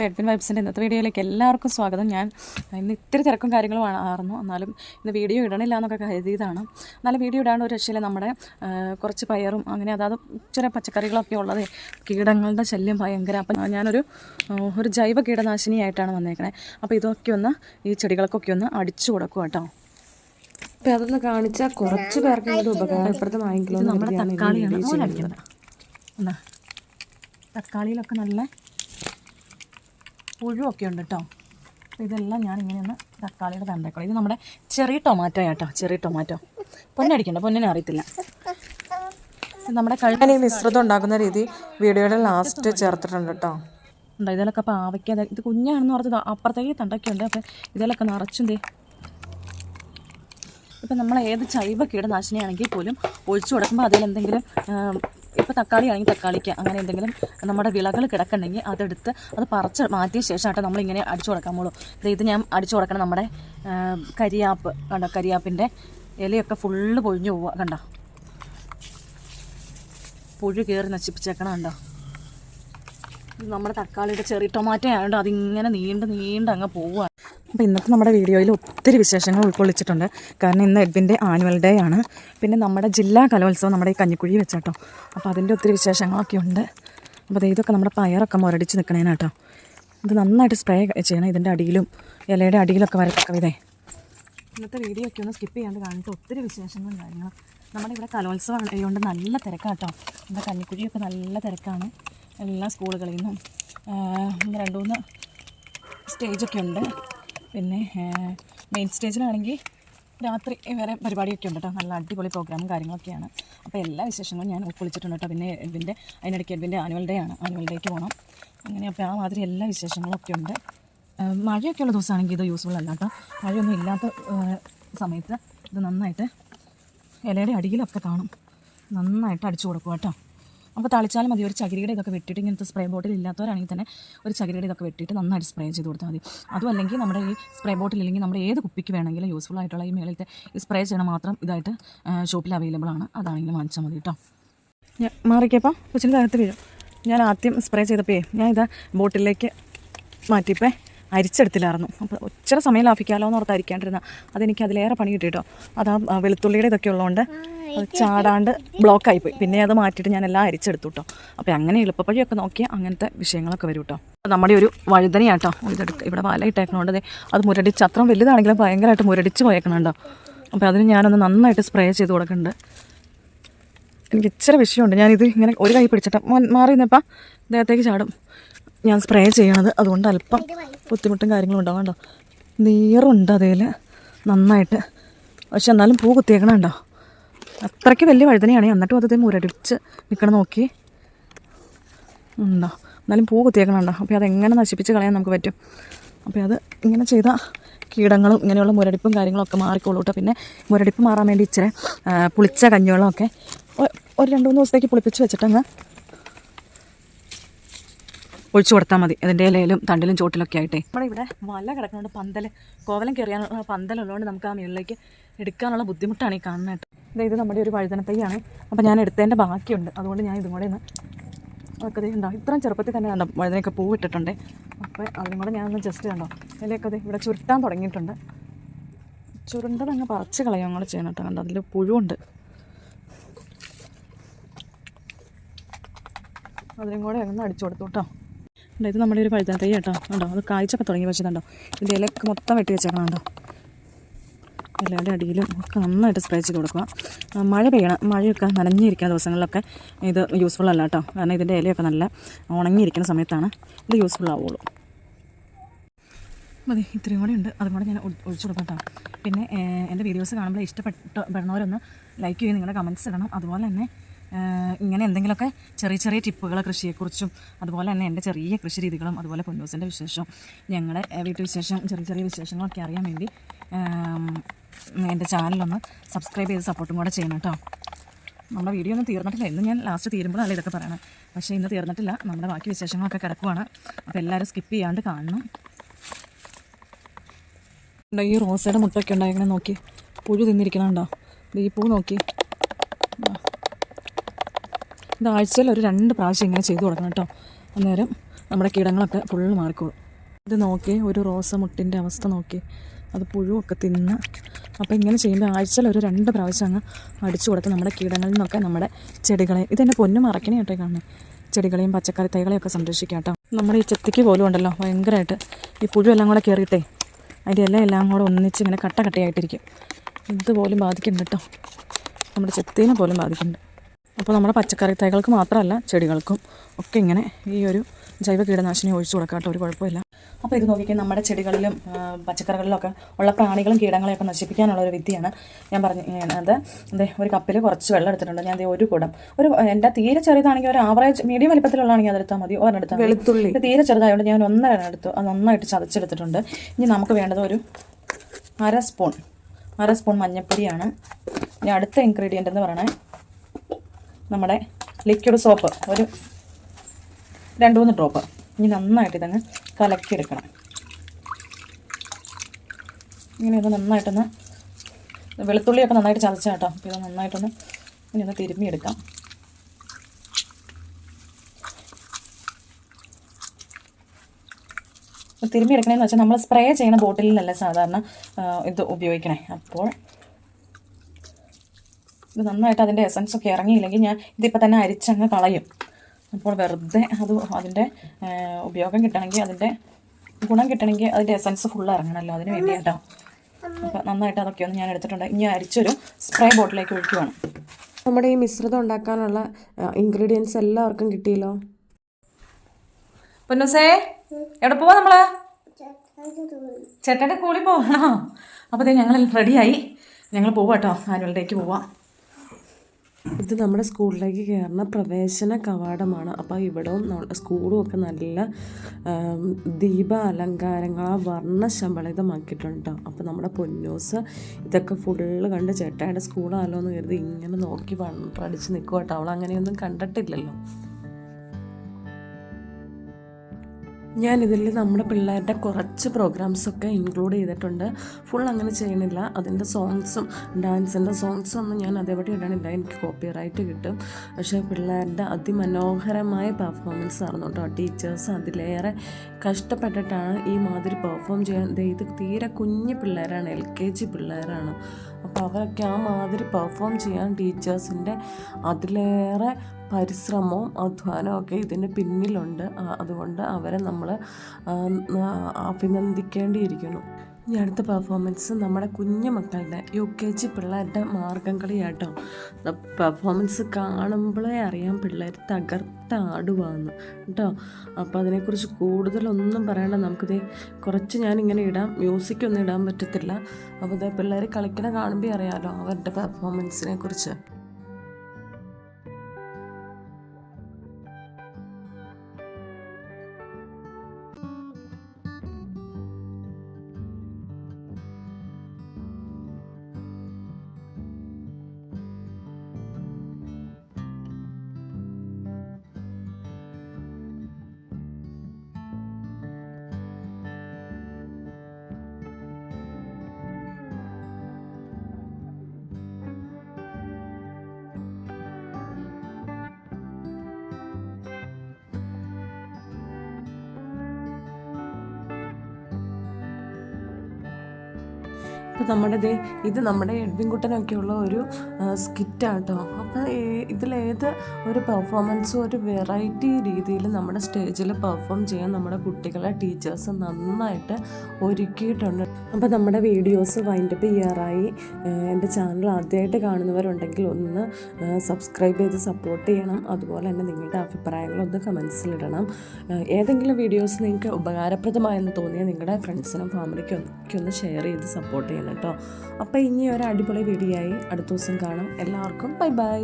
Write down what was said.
അപ്പോൾ എഡ്വിൻ വൈബ്സിന്റെ ഇന്നത്തെ വീഡിയോയിലേക്ക് എല്ലാവർക്കും സ്വാഗതം. ഞാൻ ഇന്ന് ഇത്തിരി തിരക്കും കാര്യങ്ങളും ആയിരുന്നു എന്നാലും ഇന്ന് വീഡിയോ ഇടണില്ല എന്നൊക്കെ കരുതിയതാണ്. എന്നാലും വീഡിയോ ഇടാണ്ട് ഒരു രക്ഷയില്ല നമ്മുടെ കുറച്ച് പയറും അങ്ങനെ അതായത് ചെറിയ പച്ചക്കറികളൊക്കെ ഉള്ളത് കീടങ്ങളുടെ ശല്യം ഭയങ്കര. അപ്പം ഞാനൊരു ഒരു ജൈവ കീടനാശിനിയായിട്ടാണ് വന്നേക്കണേ. അപ്പോൾ ഇതൊക്കെ ഒന്ന് ഈ ചെടികൾക്കൊക്കെ ഒന്ന് അടിച്ചു കൊടുക്കും കേട്ടോ അപ്പം അതൊന്ന് കാണിച്ചാൽ കുറച്ച് പേർക്ക് ഇത് ഉപകാരപ്രദമായെങ്കിലും നമ്മുടെ തക്കാളിയാണ്. തക്കാളിയിലൊക്കെ നല്ല പുഴുവൊക്കെ ഉണ്ട് കേട്ടോ അപ്പോൾ ഇതെല്ലാം ഞാൻ ഇങ്ങനെ ഒന്ന് തക്കാളിയുടെ തണ്ടേക്കണം ഇത് നമ്മുടെ ചെറിയ ടൊമാറ്റോ കേട്ടോ ചെറിയ ടൊമാറ്റോ പൊന്നടിക്കണ്ട പൊന്നിനെ അറിയത്തില്ല. നമ്മുടെ കഴിഞ്ഞ ഈ മിശ്രിതം ഉണ്ടാക്കുന്ന രീതി വീഡിയോയുടെ ലാസ്റ്റ് ചേർത്തിട്ടുണ്ട് കേട്ടോ ഉണ്ട് ഇതിലൊക്കെ പാവയ്ക്ക ഇത് കുഞ്ഞാണെന്ന് പറഞ്ഞത് അപ്പുറത്തേക്ക് തണ്ടൊക്കെ ഉണ്ട് അപ്പം ഇതിലൊക്കെ നിറച്ചും ഇപ്പം നമ്മൾ ഏത് ജൈവ കീടനാശിനിയാണെങ്കിൽ പോലും ഒഴിച്ചു കൊടുക്കുമ്പോൾ അതിലെന്തെങ്കിലും ഇപ്പോൾ തക്കാളി ആണെങ്കിൽ തക്കാളിക്ക് അങ്ങനെ എന്തെങ്കിലും നമ്മുടെ വിളകൾ കിടക്കുന്നുണ്ടെങ്കിൽ അതെടുത്ത് അത് പറിച്ച് മാറ്റിയ ശേഷമായിട്ട് നമ്മളിങ്ങനെ അടിച്ചു ദേ ഇത് ഞാൻ അടിച്ചു കൊടുക്കണം നമ്മുടെ കരിയാപ്പ് കണ്ടോ? കരിയാപ്പിന്റെ ഇലയൊക്കെ ഫുള്ള് പൊഴിഞ്ഞു പോവുക കണ്ടോ? പുഴു കയറി നശിപ്പിച്ചേക്കണം കണ്ടോ? നമ്മുടെ തക്കാളിയുടെ ചെറിയ ടൊമാറ്റോ ആയതുകൊണ്ട് അതിങ്ങനെ നീണ്ട് നീണ്ട് അങ്ങ് പോവുക അപ്പോൾ ഇന്നത്തെ നമ്മുടെ വീഡിയോയിൽ ഒത്തിരി വിശേഷങ്ങൾ ഉൾക്കൊള്ളിച്ചിട്ടുണ്ട്. കാരണം ഇന്ന് എഡ്വിന്റെ ആനുവൽ ഡേ ആണ്. പിന്നെ നമ്മുടെ ജില്ലാ കലോത്സവം നമ്മുടെ ഈ കഞ്ഞിക്കുഴി വെച്ചാട്ടോ. അപ്പോൾ അതിന്റെ ഒത്തിരി വിശേഷങ്ങളൊക്കെ ഉണ്ട്. അപ്പോൾ ഇതൊക്കെ നമ്മുടെ പയറൊക്കെ മുരടിച്ച് നിൽക്കണേനാട്ടോ ഇത് നന്നായിട്ട് സ്പ്രേ ചെയ്യണം ഇതിന്റെ അടിയിലും ഇലയുടെ അടിയിലൊക്കെ വരത്തക്ക വിധേ. ഇന്നത്തെ വീഡിയോ ഒക്കെ ഒന്ന് സ്കിപ്പ് ചെയ്യാണ്ട് കാണിച്ച ഒത്തിരി വിശേഷങ്ങളും കാര്യങ്ങളും. നമ്മുടെ ഇവിടെ കലോത്സവം ആയതുകൊണ്ട് നല്ല തിരക്കാട്ടോ. നമ്മുടെ കഞ്ഞിക്കുഴിയൊക്കെ നല്ല തിരക്കാണ്. എല്ലാ സ്കൂളുകളിൽ നിന്നും രണ്ട് മൂന്ന് സ്റ്റേജൊക്കെ ഉണ്ട്. പിന്നെ മെയിൻ സ്റ്റേജിലാണെങ്കിൽ രാത്രി വേറെ പരിപാടിയൊക്കെ ഉണ്ട് കേട്ടോ നല്ല അടിപൊളി പ്രോഗ്രാമും കാര്യങ്ങളൊക്കെയാണ്. അപ്പോൾ എല്ലാ വിശേഷങ്ങളും ഞാൻ ഉൾക്കൊള്ളിച്ചിട്ടുണ്ട് കേട്ടോ പിന്നെ എഡ്വിന്റെ അതിനിടയ്ക്ക് എഡ്വിന്റെ ആനുവൽ ഡേ ആണ്. ആനുവൽ ഡേക്ക് പോകണം അങ്ങനെ അപ്പോൾ ആ മാതിരി എല്ലാ വിശേഷങ്ങളും ഒക്കെ ഉണ്ട് മഴയൊക്കെ ഉള്ള ദിവസമാണെങ്കിൽ ഇത് യൂസ്ഫുൾ അല്ല കേട്ടോ മഴയൊന്നും ഇല്ലാത്ത സമയത്ത് ഇത് നന്നായിട്ട് ഇലയുടെ അടിയിലൊക്കെ കാണും. നന്നായിട്ട് അടിച്ചു കൊടുക്കും കേട്ടോ അപ്പോൾ തളിച്ചാലും മതി. ഒരു ചകിരിയുടെ ഇതൊക്കെ വെട്ടിട്ട് ഇങ്ങനത്തെ സ്പ്രേ ബോട്ടിൽ ഇല്ലാത്തവരാണെങ്കിൽ തന്നെ ഒരു ചകിരിയുടെ ഇതൊക്കെ വെട്ടിയിട്ട് നന്നായിട്ട് സ്പ്രേ ചെയ്ത് കൊടുത്താൽ മതി. അതും അല്ലെങ്കിൽ നമ്മുടെ ഈ സ്പ്രേ ബോട്ടിൽ ഇല്ലെങ്കിൽ നമ്മുടെ ഏത് കുപ്പിക്ക് വേണമെങ്കിലും യൂസ്ഫുൾ ആയിട്ടുള്ള ഈ മേളിലത്തെ ഈ സ്പ്രേ ചെയ്യണം മാത്രം ഇതായിട്ട് ഷോപ്പിൽ അവൈലബിൾ ആണ്. അതാണെങ്കിലും വാങ്ങിച്ചാൽ മതി കേട്ടോ. മാറിക്കപ്പം കൊച്ചിന് തകർത്ത് വീഴും. ഞാൻ ആദ്യം സ്പ്രേ ചെയ്തപ്പോയേ ഞാൻ ഇത് ബോട്ടിലേക്ക് മാറ്റിയപ്പോൾ അരിച്ചെടുത്തില്ലായിരുന്നു. അപ്പോൾ ഒച്ചിരി സമയം ലാഭിക്കാമല്ലോ എന്ന് ഓർത്ത് അരിക്കാണ്ടിരുന്ന അതെനിക്ക് അതിലേറെ പണി കിട്ടി കേട്ടോ അത് ആ വെളുത്തുള്ളിയുടെ ഇതൊക്കെ ഉള്ളതുകൊണ്ട് അത് ചാടാണ്ട് ബ്ലോക്കായിപ്പോയി. പിന്നെ അത് മാറ്റിയിട്ട് ഞാൻ എല്ലാം അരിച്ചെടുത്തു കേട്ടോ അപ്പോൾ അങ്ങനെ എളുപ്പപ്പഴിയൊക്കെ നോക്കിയാൽ അങ്ങനത്തെ വിഷയങ്ങളൊക്കെ വരും കേട്ടോ നമ്മുടെ ഒരു വഴുതനയാട്ടോ. ഇതെടുക്കുക ഇവിടെ വല ഇട്ടേക്കണോണ്ട് അത് മുരടിച്ച് അത്രയും വലുതാണെങ്കിലും ഭയങ്കരമായിട്ട് മുരടിച്ച് പോയേക്കണുണ്ടോ. അപ്പോൾ അതിന് ഞാനൊന്ന് നന്നായിട്ട് സ്പ്രേ ചെയ്ത് കൊടുക്കുന്നുണ്ട് എനിക്ക് ഇച്ചിരി വിഷയമുണ്ട്. ഞാനിത് ഇങ്ങനെ ഒരു കൈ പിടിച്ചിട്ട് മാറി നിന്നപ്പോൾ ദേഹത്തേക്ക് ചാടും. ഞാൻ സ്പ്രേ ചെയ്യണത് അതുകൊണ്ട് അല്പം ബുദ്ധിമുട്ടും കാര്യങ്ങളും ഉണ്ടാവും കേട്ടോ നീറുണ്ട് അതിൽ നന്നായിട്ട്. പക്ഷെ എന്നാലും പൂ കുത്തിയേക്കണം കണ്ടോ? അത്രയ്ക്ക് വലിയ വഴുതനയാണ്. എന്നിട്ടും അത് മുരടിച്ച് നിൽക്കണം നോക്കി. ഉണ്ടോ? എന്നാലും പൂ കുത്തിയേക്കണം കണ്ടോ? അപ്പോൾ അതെങ്ങനെ നശിപ്പിച്ച് കളയാൻ നമുക്ക് പറ്റും? അപ്പോൾ അത് ഇങ്ങനെ ചെയ്ത കീടങ്ങളും ഇങ്ങനെയുള്ള മുരടിപ്പും കാര്യങ്ങളൊക്കെ മാറിക്കോളൂ കേട്ടോ പിന്നെ മുരടിപ്പ് മാറാൻ വേണ്ടി ഇച്ചിരി പുളിച്ച കഞ്ഞിവെള്ളമൊക്കെ ഒരു രണ്ട് മൂന്ന് ദിവസത്തേക്ക് പുളിപ്പിച്ച് വെച്ചിട്ടങ്ങ് ഒഴിച്ചു കൊടുത്താൽ മതി. അതിന്റെ ഇലയിലും തണ്ടിലും ചോട്ടിലൊക്കെ ആയിട്ടേ. നമ്മുടെ ഇവിടെ വല കിടക്കുന്നുണ്ട് പന്തൽ കോവലം കയറിയാനുള്ള പന്തലുള്ളതുകൊണ്ട് നമുക്ക് ആ മുകളിലേക്ക് എടുക്കാനുള്ള ബുദ്ധിമുട്ടാണ് ഈ കാണുന്നത് ഇത് ഇത് നമ്മുടെ ഒരു വഴുതനത്തൈയാണ് അപ്പോൾ ഞാൻ എടുത്തതിന്റെ ബാക്കിയുണ്ട്. അതുകൊണ്ട് ഞാൻ ഇതും കൂടെ ഒന്ന് അതൊക്കെ ഉണ്ടോ ഇത്രയും ചെറുപ്പത്തിൽ തന്നെ കണ്ടോ? വഴുതനൊക്കെ പൂ ഇട്ടിട്ടുണ്ട്. അപ്പോൾ അതിനും കൂടെ ഞാനൊന്ന് ജസ്റ്റ് കണ്ടോ? ദേ ഇവിടെ ചുരുട്ടാൻ തുടങ്ങിയിട്ടുണ്ട്. ചുരുണ്ടത് അങ്ങ് പറിച്ച് കളയും ഞങ്ങൾ ചെയ്യണം കണ്ടോ? അതിൽ പുഴുണ്ട് അതിനും കൂടെ ഒന്ന് അടിച്ചു കൊടുത്തു കേട്ടോ. ഇത് നമ്മുടെ ഒരു പഴുത്ത തൈ കേട്ടോ. ഉണ്ടോ അത് കായ്ച്ചൊക്കെ തുടങ്ങി വെച്ചതുണ്ടോ. ഇതിന്റെ ഇലക്ക് മൊത്തം വെട്ടി വെച്ചേക്കണം കേട്ടോ എല്ലാവരുടെ അടിയിലും ഒക്കെ നന്നായിട്ട് സ്പ്രേ ചെയ്ത് കൊടുക്കുക. മഴ പെയ്യണം. മഴയൊക്കെ നനഞ്ഞിരിക്കുന്ന ദിവസങ്ങളിലൊക്കെ ഇത് യൂസ്ഫുൾ അല്ല കേട്ടോ. കാരണം ഇതിന്റെ ഇലയൊക്കെ നല്ല ഉണങ്ങിയിരിക്കുന്ന സമയത്താണ് ഇത് യൂസ്ഫുൾ ആവുള്ളൂ. മതി ഇത്രയും കൂടെ ഉണ്ട്. അതും കൂടെ ഞാൻ ഒഴി- ഒഴിച്ചു കൊടുക്കാം പിന്നെ എന്റെ വീഡിയോസ് കാണുമ്പോൾ ഇഷ്ടപ്പെട്ട് പെടുന്നവരൊന്ന് ലൈക്ക് ചെയ്ത് നിങ്ങളുടെ കമന്റ്സ് ഇടണം. അതുപോലെ തന്നെ ഇങ്ങനെ എന്തെങ്കിലുമൊക്കെ ചെറിയ ചെറിയ ടിപ്പുകൾ കൃഷിയെക്കുറിച്ചും അതുപോലെ തന്നെ എന്റെ ചെറിയ കൃഷി രീതികളും അതുപോലെ പൊന്നൂസിന്റെ വിശേഷം ഞങ്ങളുടെ വീട്ടു വിശേഷം ചെറിയ ചെറിയ വിശേഷങ്ങളൊക്കെ അറിയാൻ വേണ്ടി എന്റെ ചാനലൊന്ന് സബ്സ്ക്രൈബ് ചെയ്ത് സപ്പോർട്ടും കൂടെ ചെയ്യണം കേട്ടോ. നമ്മുടെ വീഡിയോ ഒന്നും തീർന്നിട്ടില്ല. ഇന്ന് ഞാൻ ലാസ്റ്റ് തീരുമ്പോഴാണ് ഇതൊക്കെ പറയണത് പക്ഷേ ഇന്ന് തീർന്നിട്ടില്ല. നമ്മുടെ ബാക്കി വിശേഷങ്ങളൊക്കെ കിടക്കുവാണ്. അപ്പോൾ എല്ലാവരും സ്കിപ്പ് ചെയ്യാണ്ട് കാണണം. ഈ റോസയുടെ മുട്ടൊക്കെ ഉണ്ടായിരിക്കണേ നോക്കി. പുഴു തിന്നിരിക്കണുണ്ടോ? ഈ പൂ നോക്കി. ഇത് ആഴ്ചയിൽ ഒരു രണ്ട് പ്രാവശ്യം ഇങ്ങനെ ചെയ്തു കൊടുക്കണം കേട്ടോ. അന്നേരം നമ്മുടെ കീടങ്ങളൊക്കെ ഫുള്ള് മാറിക്കോളും. ഇത് നോക്കി ഒരു റോസ മുട്ടിന്റെ അവസ്ഥ നോക്കി അത് പുഴുവൊക്കെ തിന്ന്. അപ്പോൾ ഇങ്ങനെ ചെയ്യുമ്പോൾ ആഴ്ചയിൽ ഒരു രണ്ട് പ്രാവശ്യം അങ്ങ് അടിച്ചു കൊടുത്ത് നമ്മുടെ കീടങ്ങളിൽ നിന്നൊക്കെ നമ്മുടെ ചെടികളെ ഇതെന്നെ പൊന്നു മറക്കണേ കേട്ടോ കാണുന്നത് ചെടികളെയും പച്ചക്കറി തൈകളെയും ഒക്കെ സംരക്ഷിക്കാം കേട്ടോ. നമ്മുടെ ഈ ചെത്തിക്ക് പോലും ഉണ്ടല്ലോ ഭയങ്കരമായിട്ട്. ഈ പുഴുവെല്ലാം കൂടെ കയറിയിട്ടേ അതിന്റെ എല്ലാം എല്ലാം കൂടെ ഒന്നിച്ച് ഇങ്ങനെ കട്ട കട്ടയായിട്ടിരിക്കും. ഇതുപോലും ബാധിക്കുന്നുണ്ട് കേട്ടോ. നമ്മുടെ ചെത്തിനെ പോലും ബാധിക്കുന്നുണ്ട് അപ്പോൾ നമ്മുടെ പച്ചക്കറി തൈകൾക്ക് മാത്രമല്ല ചെടികൾക്കും ഒക്കെ ഇങ്ങനെ ഈ ഒരു ജൈവ കീടനാശിനി ഒഴിച്ചു കൊടുക്കാട്ടോ ഒരു കുഴപ്പമില്ല. അപ്പോൾ ഇത് നോക്കിക്കാൻ നമ്മുടെ ചെടികളിലും പച്ചക്കറികളിലൊക്കെ ഉള്ള പ്രാണികളും കീടങ്ങളെയൊക്കെ നശിപ്പിക്കാനുള്ള ഒരു വിദ്യയാണ് ഞാൻ പറഞ്ഞു അത് അതെ ഒരു കപ്പിൽ കുറച്ച് വെള്ളം എടുത്തിട്ടുണ്ട്. ഞാൻ ഒരു കുടം. ഒരു എന്റെ തീരെ ചെറുതാണെങ്കിൽ ഒരു ആവറേജ് മീഡിയം വലിപ്പത്തിലുള്ളതാണെങ്കിൽ അതെടുത്താൽ മതി. ഒരെടുത്താൽ വെളുത്തുള്ളി. തീരെ ചെറുതായതുകൊണ്ട് ഞാൻ ഒന്നര എടുത്തു. അത് നന്നായിട്ട് ചതച്ചെടുത്തിട്ടുണ്ട്. ഇനി നമുക്ക് വേണ്ടത് ഒരു അര സ്പൂൺ അര സ്പൂൺ മഞ്ഞൾപ്പൊടിയാണ്. ഇനി അടുത്ത ഇൻഗ്രീഡിയന്റ് എന്ന് പറയണേ നമ്മുടെ ലിക്വിഡ് സോപ്പ് ഒരു രണ്ട് മൂന്ന് ഡ്രോപ്പ് ഇനി നന്നായിട്ട് ഇതങ്ങ് കലക്കിയെടുക്കണം. ഇങ്ങനെ ഇത് നന്നായിട്ടൊന്ന് വെളുത്തുള്ളിയൊക്കെ നന്നായിട്ട് ചതച്ച കേട്ടോ. അപ്പോൾ ഇത് നന്നായിട്ടൊന്ന് ഇനി ഒന്ന് തിരുമ്മിയെടുക്കാം. തിരുമ്മിയെടുക്കണമെന്ന് വെച്ചാൽ നമ്മൾ സ്പ്രേ ചെയ്യുന്ന ബോട്ടിലിലല്ല സാധാരണ ഇത് ഉപയോഗിക്കണേ. അപ്പോൾ ഇത് നന്നായിട്ട് അതിന്റെ എസൻസ് ഒക്കെ ഇറങ്ങിയില്ലെങ്കിൽ ഞാൻ ഇതിപ്പോൾ തന്നെ അരിച്ചങ്ങ് കളയും. അപ്പോൾ വെറുതെ അത് അതിന്റെ ഉപയോഗം കിട്ടണമെങ്കിൽ അതിന്റെ ഗുണം കിട്ടണമെങ്കിൽ അതിന്റെ എസൻസ് ഫുൾ ഇറങ്ങണമല്ലോ അതിന് വേണ്ടിയിട്ടോ. അപ്പോൾ നന്നായിട്ട് അതൊക്കെ ഒന്ന് ഞാൻ എടുത്തിട്ടുണ്ട്. ഇനി അരിച്ചൊരു സ്പ്രേ ബോട്ടിലേക്ക് ഒഴിക്കുവാണ്. നമ്മുടെ ഈ മിശ്രിതം ഉണ്ടാക്കാനുള്ള ഇൻഗ്രീഡിയൻസ് എല്ലാവർക്കും കിട്ടിയല്ലോ? പൊന്നുസേ എവിടെ പോവാ നമ്മൾ? ചേട്ടന്റെ കൂളി പോവാണോ? അപ്പോൾ ഞങ്ങൾ റെഡിയായി ഞങ്ങൾ പോവാട്ടോ ആനുവൽ ഡേക്ക് പോവാം. ഇത് നമ്മുടെ സ്കൂളിലേക്ക് കയറുന്ന പ്രവേശന കവാടമാണ്. അപ്പോൾ ഇവിടവും സ്കൂളും ഒക്കെ നല്ല ദീപ അലങ്കാരങ്ങളാ വർണ ശമ്പളിതമാക്കിയിട്ടുണ്ട്. അപ്പോൾ നമ്മുടെ പൊന്നൂസ് ഇതൊക്കെ ഫുള്ള് കണ്ട് ചേട്ടായുടെ സ്കൂളാണല്ലോ എന്ന് കരുതി ഇങ്ങനെ നോക്കി പഠിച്ച് നിൽക്കുക കേട്ടോ അവൾ അങ്ങനെയൊന്നും കണ്ടിട്ടില്ലല്ലോ. ഞാൻ ഇതിൽ നമ്മുടെ പിള്ളേരുടെ കുറച്ച് പ്രോഗ്രാംസൊക്കെ ഇൻക്ലൂഡ് ചെയ്തിട്ടുണ്ട്. ഫുൾ അങ്ങനെ ചെയ്യണില്ല. അതിന്റെ സോങ്സും ഡാൻസിന്റെ സോങ്സും ഒന്നും ഞാൻ അതേപടി ഇടണില്ല. എനിക്ക് കോപ്പി റൈറ്റ് കിട്ടും. പക്ഷേ പിള്ളേരുടെ അതിമനോഹരമായ പെർഫോമൻസ് ആയിരുന്നു കേട്ടോ ടീച്ചേഴ്സ് അതിലേറെ കഷ്ടപ്പെട്ടിട്ടാണ് ഈ മാതിരി പെർഫോം ചെയ്യാൻ. ഇത് തീരെ കുഞ്ഞു പിള്ളേരാണ് എൽ കെ ജി പിള്ളേരാണ്. അപ്പോൾ അവരൊക്കെ ആ മാതിരി പെർഫോം ചെയ്യാൻ ടീച്ചേഴ്സിന്റെ അതിലേറെ പരിശ്രമവും അധ്വാനവും ഒക്കെ ഇതിന് പിന്നിലുണ്ട്. അതുകൊണ്ട് അവരെ നമ്മൾ അഭിനന്ദിക്കേണ്ടിയിരിക്കുന്നു. ഇനി അടുത്ത പെർഫോമൻസ് നമ്മുടെ കുഞ്ഞു മക്കളുടെ യു കെ ജി പിള്ളേരുടെ മാർഗം കളിയാട്ടോ പെർഫോമൻസ് കാണുമ്പോഴേ അറിയാം പിള്ളേർ തകർത്ത് ആടുവാന്ന് കേട്ടോ. അപ്പോൾ അതിനെക്കുറിച്ച് കൂടുതലൊന്നും പറയണ്ട. നമുക്കിത് കുറച്ച് ഞാനിങ്ങനെ ഇടാം. മ്യൂസിക് ഒന്നും ഇടാൻ പറ്റത്തില്ല. അപ്പോൾ ഇത് പിള്ളേർ കളിക്കണ കാണുമ്പോൾ അറിയാമല്ലോ അവരുടെ പെർഫോമൻസിനെ കുറിച്ച് അപ്പോൾ നമ്മുടെ ദേ ഇത് നമ്മുടെ എഡ്വിൻകുട്ടനൊക്കെയുള്ള ഒരു സ്കിറ്റാണ് കേട്ടോ അപ്പോൾ ഇതിലേത് ഒരു പെർഫോമൻസും ഒരു വെറൈറ്റി രീതിയിൽ നമ്മുടെ സ്റ്റേജിൽ പെർഫോം ചെയ്യാൻ നമ്മുടെ കുട്ടികളെ ടീച്ചേഴ്സ് നന്നായിട്ട് ഒരുക്കിയിട്ടുണ്ട്. അപ്പോൾ നമ്മുടെ വീഡിയോസ് വൈൻഡപ്പ് ചെയ്യാറായി. എന്റെ ചാനൽ ആദ്യമായിട്ട് കാണുന്നവരുണ്ടെങ്കിൽ ഒന്ന് സബ്സ്ക്രൈബ് ചെയ്ത് സപ്പോർട്ട് ചെയ്യണം. അതുപോലെ തന്നെ നിങ്ങളുടെ അഭിപ്രായങ്ങളൊന്ന് കമൻസിലിടണം ഏതെങ്കിലും വീഡിയോസ് നിങ്ങൾക്ക് ഉപകാരപ്രദമായെന്ന് തോന്നിയാൽ നിങ്ങളുടെ ഫ്രണ്ട്സിനും ഫാമിലിക്കും ഒക്കെ ഒന്ന് ഷെയർ ചെയ്ത് സപ്പോർട്ട് ചെയ്യണം. കേട്ടോ. അപ്പോൾ ഇനി ഒരു അടിപൊളി വീഡിയോ ആയി അടുത്ത ദിവസം കാണാം. എല്ലാവർക്കും ബൈ ബൈ